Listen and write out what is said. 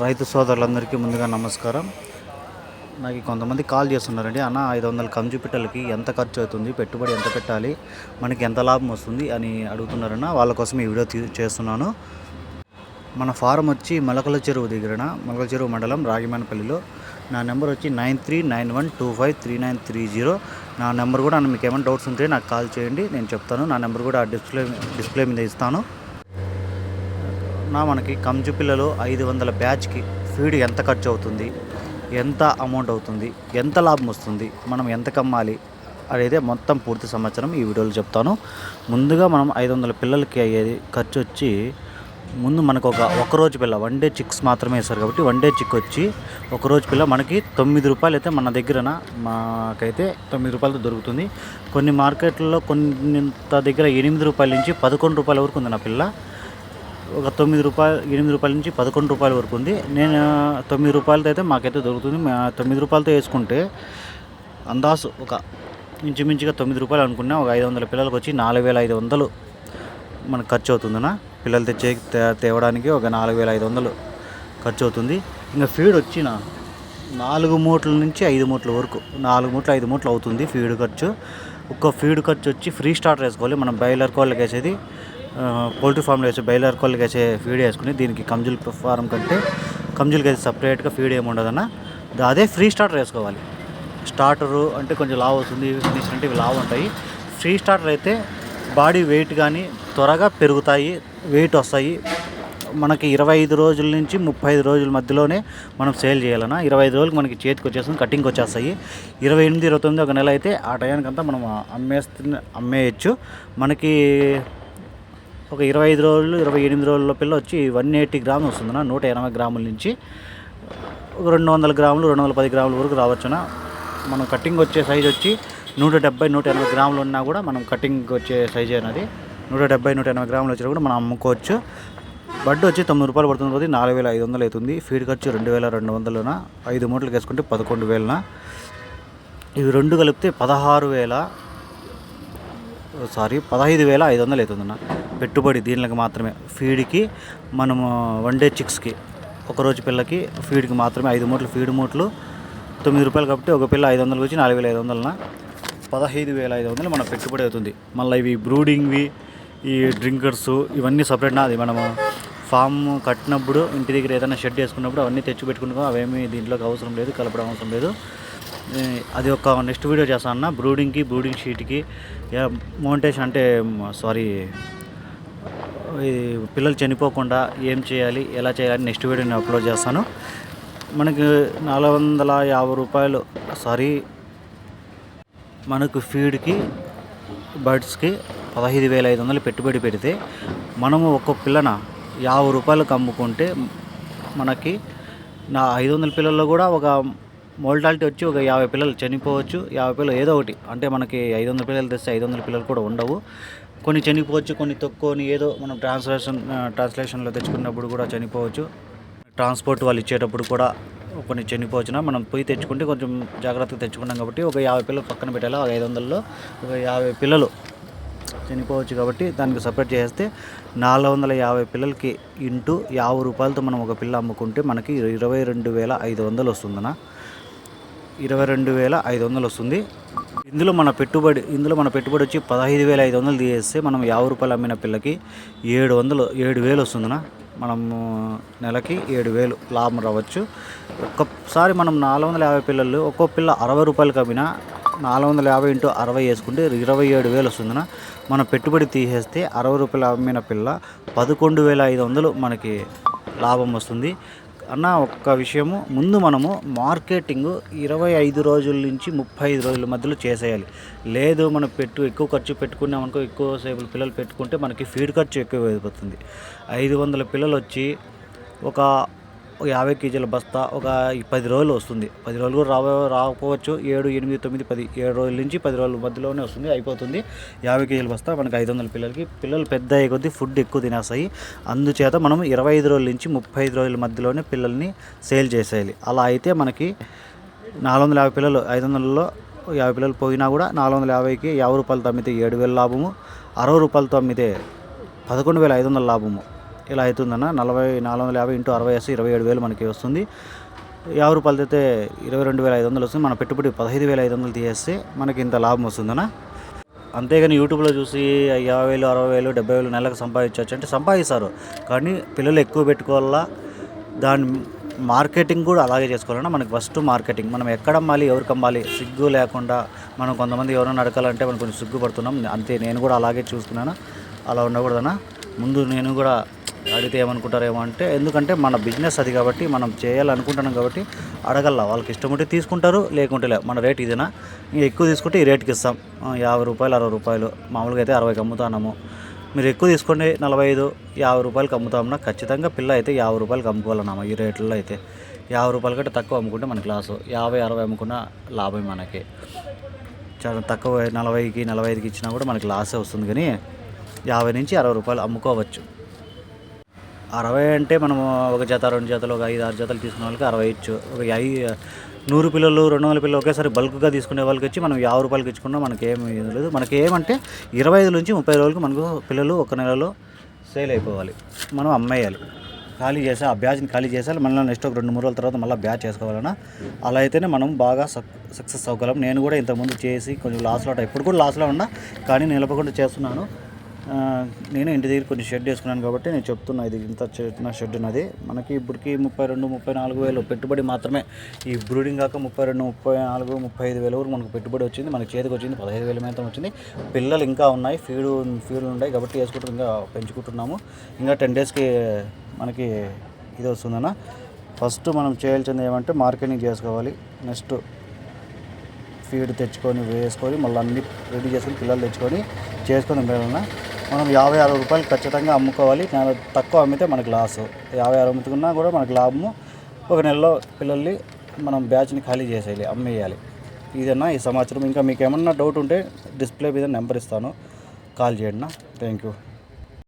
రైతు సోదరులందరికీ ముందుగా నమస్కారం. నాకు కొంతమంది కాల్ చేస్తున్నారండి. అన్న ఐదు వందల కంజు పిట్టలకి ఎంత ఖర్చు అవుతుంది? పెట్టుబడి ఎంత పెట్టాలి? మనకి ఎంత లాభం వస్తుంది? అని అడుగుతున్నారన్న వాళ్ళ కోసం ఈ వీడియో తీ చేస్తున్నాను. మన ఫారం వచ్చి మలకల చెరువు దగ్గరన మలకల చెరువు మండలం రాగిమానపల్లిలో నా నెంబర్ వచ్చి nine three nine one two five three nine three zero. నా నెంబర్ కూడా మీకు ఏమైనా డౌట్స్ ఉంటే నాకు కాల్ చేయండి. నేను చెప్తాను. నా నెంబర్ కూడా డిస్ప్లే డిస్ప్లే మీద ఇస్తాను. నా మనకి కంజు పిల్లలు ఐదు వందల బ్యాచ్కి ఫీడ్ ఎంత ఖర్చు అవుతుంది? ఎంత అమౌంట్ అవుతుంది? ఎంత లాభం వస్తుంది? మనం ఎంత కమ్మాలి? అనేది మొత్తం పూర్తి సంవత్సరం ఈ వీడియోలో చెప్తాను. ముందుగా మనం ఐదు వందల పిల్లలకి అయ్యేది ఖర్చు వచ్చి ముందు మనకు ఒక ఒకరోజు పిల్ల వన్ డే చిక్స్ మాత్రమే వేస్తారు కాబట్టి వన్ డే చిక్ వచ్చి ఒక రోజు పిల్ల మనకి తొమ్మిది రూపాయలు అయితే మన దగ్గరన మాకైతే తొమ్మిది రూపాయలతో దొరుకుతుంది. కొన్ని మార్కెట్లలో కొన్ని దగ్గర ఎనిమిది రూపాయల నుంచి పదకొండు రూపాయల వరకు ఉంది నా పిల్ల. ఒక తొమ్మిది రూపాయలు ఎనిమిది రూపాయల నుంచి పదకొండు రూపాయల వరకు ఉంది. నేను తొమ్మిది రూపాయలతో అయితే మాకైతే దొరుకుతుంది. మా తొమ్మిది రూపాయలతో వేసుకుంటే అందాసు ఒక ఇంచుమించుగా తొమ్మిది రూపాయలు అనుకున్నా ఒక ఐదు వందల పిల్లలకు వచ్చి నాలుగు వేల ఐదు వందలు మనకు ఖర్చు అవుతుందన్న. పిల్లలు తెచ్చే తే- తేవడానికి ఒక నాలుగు వేల ఐదు వందలు ఖర్చు అవుతుంది. ఇంకా ఫీడ్ వచ్చిన నాలుగు మూట్ల నుంచి ఐదు మూట్ల వరకు నాలుగు మూట్లు ఐదు మూట్లు అవుతుంది ఫీడ్ ఖర్చు. ఒక్క ఫీడ్ ఖర్చు వచ్చి ఫ్రీ స్టార్టర్ వేసుకోవాలి. మనం బాయిలర్ కోళ్ళకి వేసేది పౌల్ట్రీ ఫామ్లో వేసే బయలర్ కోళ్ళకి వేసే ఫీడ్ వేసుకుని దీనికి కంజుల్ ఫారం కంటే కంజులకి అయితే సపరేట్గా ఫీడ్ ఏమి ఉండదన్న. అదే ఫ్రీ స్టార్టర్ వేసుకోవాలి. స్టార్టరు అంటే కొంచెం లావు వస్తుంది ఫినిష్ అంటే ఇవి లావు ఉంటాయి. ఫ్రీ స్టార్టర్ అయితే బాడీ వెయిట్ కానీ త్వరగా పెరుగుతాయి వెయిట్ వస్తాయి. మనకి ఇరవై ఐదు రోజుల నుంచి ముప్పై ఐదు రోజుల మధ్యలోనే మనం సేల్ చేయాలన్నా. ఇరవై ఐదు రోజులకు మనకి చేతికి వచ్చేస్తుంది కటింగ్కి వచ్చేస్తాయి. ఇరవై ఎనిమిది ఇరవై తొమ్మిది ఒక నెల అయితే ఆ టయానికంతా మనం అమ్మేస్తు అమ్మేయచ్చు. మనకి ఒక ఇరవై ఐదు రోజులు ఇరవై ఎనిమిది రోజుల పిల్ల వచ్చి వన్ ఎయిటీ గ్రాములు వస్తుందన్న నూట ఎనభై గ్రాముల నుంచి ఒక రెండు వందల గ్రాములు రెండు వందల పది గ్రాముల వరకు రావచ్చున? మనం కటింగ్ వచ్చే సైజ్ వచ్చి నూట డెబ్బై నూట ఎనభై గ్రాములు ఉన్నా కూడా మనం కటింగ్ వచ్చే సైజ్ అనేది నూట డెబ్బై నూట ఎనభై గ్రాములు వచ్చినా కూడా మనం అమ్ముకోవచ్చు. బడ్ వచ్చి తొమ్మిది రూపాయలు పడుతుంది కాబట్టి నాలుగు వేల ఐదు వందలు అవుతుంది. ఫీడ్ ఖర్చు రెండు వేల రెండు వందలున? ఐదు మూటలు వేసుకుంటే పదకొండు వేలన? ఇవి రెండు కలిపితే పదహారు వేల సారీ పదహైదు వేల ఐదు వందలు అవుతుందన్న. పెట్టుబడి దీనికి మాత్రమే. ఫీడ్కి మనము వన్ డే చిక్స్కి ఒకరోజు పిల్లకి ఫీడ్కి మాత్రమే ఐదు మూటలు ఫీడ్ మూటలు తొమ్మిది రూపాయలు కాబట్టి ఒక పిల్ల ఐదు వందలకి వచ్చి నాలుగు వేల ఐదు వందలన? పదహైదు వేల ఐదు వందలు మన పెట్టుబడి అవుతుంది. మళ్ళీ ఇవి బ్రూడింగ్వి ఈ డ్రింకర్స్ ఇవన్నీ సపరేట్నా? అది మనము ఫామ్ కట్టినప్పుడు ఇంటి దగ్గర ఏదైనా షెడ్ వేసుకున్నప్పుడు అవన్నీ తెచ్చి పెట్టుకుంటాం అవేమీ దీంట్లోకి అవసరం లేదు కలపడం అవసరం లేదు. అది ఒక నెక్స్ట్ వీడియో చేస్తాను అన్న. బ్రూడింగ్కి బ్రూడింగ్ షీట్కి మౌంటేషన్ అంటే సారీ పిల్లలు చనిపోకుండా ఏం చేయాలి ఎలా చేయాలి నెక్స్ట్ వీడియో నేను అప్లోడ్ చేస్తాను. మనకి నాలుగు వందల యాభై రూపాయలు సారీ మనకు ఫీడ్కి బర్డ్స్కి పదహైదు వేల ఐదు వందలు పెట్టుబడి పెడితే మనము ఒక్కొక్క పిల్లన యాభై రూపాయలకు అమ్ముకుంటే మనకి నా ఐదు వందల పిల్లల్లో కూడా ఒక మోల్టాలిటీ వచ్చి ఒక యాభై పిల్లలు చనిపోవచ్చు యాభై పిల్లలు ఏదో ఒకటి. అంటే మనకి ఐదు వందల పిల్లలు తెస్తే ఐదు వందల పిల్లలు కూడా ఉండవు. కొన్ని చనిపోవచ్చు కొన్ని తక్కువని ఏదో మనం ట్రాన్స్లేషన్ ట్రాన్స్లేషన్లో తెచ్చుకున్నప్పుడు కూడా చనిపోవచ్చు. ట్రాన్స్పోర్ట్ వాళ్ళు ఇచ్చేటప్పుడు కూడా కొన్ని చనిపోవచ్చునా? మనం పోయి తెచ్చుకుంటే కొంచెం జాగ్రత్తగా తెచ్చుకున్నాం కాబట్టి ఒక యాభై పిల్లలు పక్కన పెట్టాలి ఒక ఐదు వందల్లో ఒక యాభై పిల్లలు చనిపోవచ్చు కాబట్టి దానికి సపరేట్ చేస్తే నాలుగు వందల యాభై పిల్లలకి ఇంటూ యాభై రూపాయలతో మనం ఒక పిల్ల అమ్ముకుంటే మనకి ఇరవై రెండు వేల ఐదు వందలు వస్తుందన్న. ఇరవై రెండు వేల ఐదు వందలు వస్తుంది. ఇందులో మన పెట్టుబడి ఇందులో మన పెట్టుబడి వచ్చి పదహైదు వేల ఐదు వందలు తీసేస్తే మనం యాభై రూపాయలు అమ్మిన పిల్లకి ఏడు వందలు ఏడు వేలు వస్తుందినా. మనము నెలకి ఏడు వేలు లాభం రావచ్చు. ఒక్కసారి మనం నాలుగు వందల యాభై పిల్లలు ఒక్కో పిల్ల అరవై రూపాయలు కమ్మినా నాలుగు వందల యాభై ఇంటూ అరవై వేసుకుంటే ఇరవై ఏడు వేలు వస్తుందిన. మన పెట్టుబడి తీసేస్తే అరవై రూపాయలు అమ్మిన పిల్ల పదకొండు వేల ఐదు వందలు మనకి లాభం వస్తుంది. అన్న ఒక్క విషయము. ముందు మనము మార్కెటింగ్ ఇరవై ఐదు రోజుల నుంచి ముప్పై ఐదు రోజుల మధ్యలో చేసేయాలి. లేదు మనం పెట్టు ఎక్కువ ఖర్చు పెట్టుకున్నామనుకో ఎక్కువ సేపు పిల్లలు పెట్టుకుంటే మనకి ఫీడ్ ఖర్చు ఎక్కువ అయిపోతుంది. ఐదు వందల పిల్లలు వచ్చి ఒక ఒక యాభై కేజీల బస్తా ఒక పది రోజులు వస్తుంది. పది రోజులు కూడా రావ రాకపోవచ్చు. ఏడు ఎనిమిది తొమ్మిది పది ఏడు రోజుల నుంచి పది రోజుల మధ్యలోనే వస్తుంది అయిపోతుంది. యాభై కేజీల బస్తా మనకి ఐదు వందల పిల్లలకి. పిల్లలు పెద్ద అయ్యే కొద్దీ ఫుడ్ ఎక్కువ తినేస్తాయి. అందుచేత మనం ఇరవై ఐదు రోజుల నుంచి ముప్పై ఐదు రోజుల మధ్యలోనే పిల్లల్ని సేల్ చేసేయాలి. అలా అయితే మనకి నాలుగు వందల యాభై పిల్లలు ఐదు వందలలో యాభై పిల్లలు పోయినా కూడా నాలుగు వందల యాభైకి యాభై రూపాయలతో అమ్మితే ఏడు వేల లాభము. అరవై రూపాయలతో అమ్మితే పదకొండు వేల ఐదు వందల లాభము. ఇలా అవుతుందన్న. నలభై నాలుగు వందల యాభై ఇంటూ అరవై వేస్తే ఇరవై ఏడు వేలు మనకి వస్తుంది. యాభై రూపాయలు అయితే ఇరవై రెండు వేల ఐదు వందలు వస్తుంది. మన పెట్టుబడి పదహైదు వేల ఐదు వందలు తీసేస్తే మనకి ఇంత లాభం వస్తుందన్న. అంతేగాని యూట్యూబ్లో చూసి యాభై వేలు అరవై వేలు డెబ్బై వేలు నెలకు సంపాదించవచ్చు అంటే సంపాదిస్తారు. కానీ పిల్లలు ఎక్కువ పెట్టుకోవాలా? దాని మార్కెటింగ్ కూడా అలాగే చేసుకోవాలన్నా. మనకి ఫస్ట్ మార్కెటింగ్. మనం ఎక్కడ అమ్మాలి ఎవరికి అమ్మాలి? సిగ్గు లేకుండా మనం కొంతమంది ఎవరైనా అడగాలంటే మనం కొంచెం సిగ్గుపడుతున్నాం. అంతే నేను కూడా అలాగే చూసుకున్నాను అలా ఉండకూడదన్నా. ముందు నేను కూడా అడిగితే ఏమనుకుంటారేమో అంటే ఎందుకంటే మన బిజినెస్ అది కాబట్టి మనం చేయాలనుకుంటున్నాం కాబట్టి అడగల వాళ్ళకి ఇష్టం ఉంటే తీసుకుంటారు లేకుంటే లే. మన రేట్ ఇదేనా? ఇంకా ఎక్కువ తీసుకుంటే ఈ రేట్కి ఇస్తాం. యాభై రూపాయలు అరవై రూపాయలు. మామూలుగా అయితే అరవైకి అమ్ముతాము మీరు ఎక్కువ తీసుకోండి నలభై ఐదు యాభై రూపాయలకి అమ్ముతామన్నా ఖచ్చితంగా పిల్ల అయితే యాభై రూపాయలకి అమ్ముకోవాలన్నామా ఈ రేట్లలో అయితే. యాభై రూపాయల కంటే తక్కువ అమ్ముకుంటే మనకి లాసు యాభై అరవై అమ్ముకున్న లాభం మనకి. చాలా తక్కువ నలభైకి నలభై ఐదుకి ఇచ్చినా కూడా మనకి లాసే వస్తుంది. కానీ యాభై నుంచి అరవై రూపాయలు అమ్ముకోవచ్చు. అరవై అంటే మనము ఒక జత రెండు జతలు ఒక ఐదు ఆరు జతలు తీసుకునే వాళ్ళకి అరవై ఇచ్చు. ఒక ఐ నూరు పిల్లలు రెండు వందల పిల్లలు ఒకేసారి బల్క్గా తీసుకునే వాళ్ళకి వచ్చి మనం యాభై రూపాయలకి ఇచ్చుకున్నా. మనకి ఏమి లేదు. మనకి ఏమంటే ఇరవై ఐదు నుంచి ముప్పై రోజులకి మనకు పిల్లలు ఒక నెలలో సేల్ అయిపోవాలి. మనం అమ్మేయాలి. ఖాళీ చేసే ఆ బ్యాచ్ని ఖాళీ చేసాలి మళ్ళీ నెక్స్ట్ ఒక రెండు మూడు రోజుల తర్వాత మళ్ళీ బ్యాచ్ చేసుకోవాలన్నా అలా అయితేనే మనం బాగా సక్ సక్సెస్ అవ్వగలం. నేను కూడా ఇంతకుముందు చేసి కొంచెం లాస్లో ఇప్పుడు కూడా లాస్లో ఉన్నా కానీ నిలపకుండా చేస్తున్నాను. నేను ఇంటి దగ్గర కొంచెం షెడ్ వేసుకున్నాను కాబట్టి నేను చెప్తున్నా ఇది ఇంత చిన్న షెడ్ ఉన్నది మనకి ఇప్పటికి ముప్పై రెండు ముప్పై నాలుగు వేలు పెట్టుబడి మాత్రమే. ఈ బ్రూడింగ్ కాక ముప్పై రెండు ముప్పై నాలుగు ముప్పై ఐదు వేల వరకు మనకు పెట్టుబడి వచ్చింది. మనకి చేతికి వచ్చింది పదహైదు వేల మాత్రం వచ్చింది. పిల్లలు ఇంకా ఉన్నాయి ఫీడ్ ఫీడ్లు ఉన్నాయి కాబట్టి వేసుకుంటూ ఇంకా పెంచుకుంటున్నాము. ఇంకా టెన్ డేస్కి మనకి ఇది వస్తుందన్న. ఫస్ట్ మనం చేయాల్సింది ఏమంటే మార్కెటింగ్ చేసుకోవాలి. నెక్స్ట్ ఫీడ్ తెచ్చుకొని వేసుకొని మళ్ళీ అన్ని రెడీ చేసుకొని పిల్లలు తెచ్చుకొని చేసుకొని వెళ్ళాలన్నా మనం యాభై అరవై రూపాయలు ఖచ్చితంగా అమ్ముకోవాలి. తక్కువ అమ్మితే మనకు లాస్. యాభై అరవై అమ్ముతున్నా కూడా మనకు లాభము. ఒక నెలలో పిల్లల్ని మనం బ్యాచ్ని ఖాళీ చేసేయాలి అమ్మేయాలి. ఇదన్నా ఈ సమాచారం. ఇంకా మీకు ఏమన్నా డౌట్ ఉంటే డిస్ప్లే మీద నెంబర్ ఇస్తాను. కాల్ చేయండి థ్యాంక్ యూ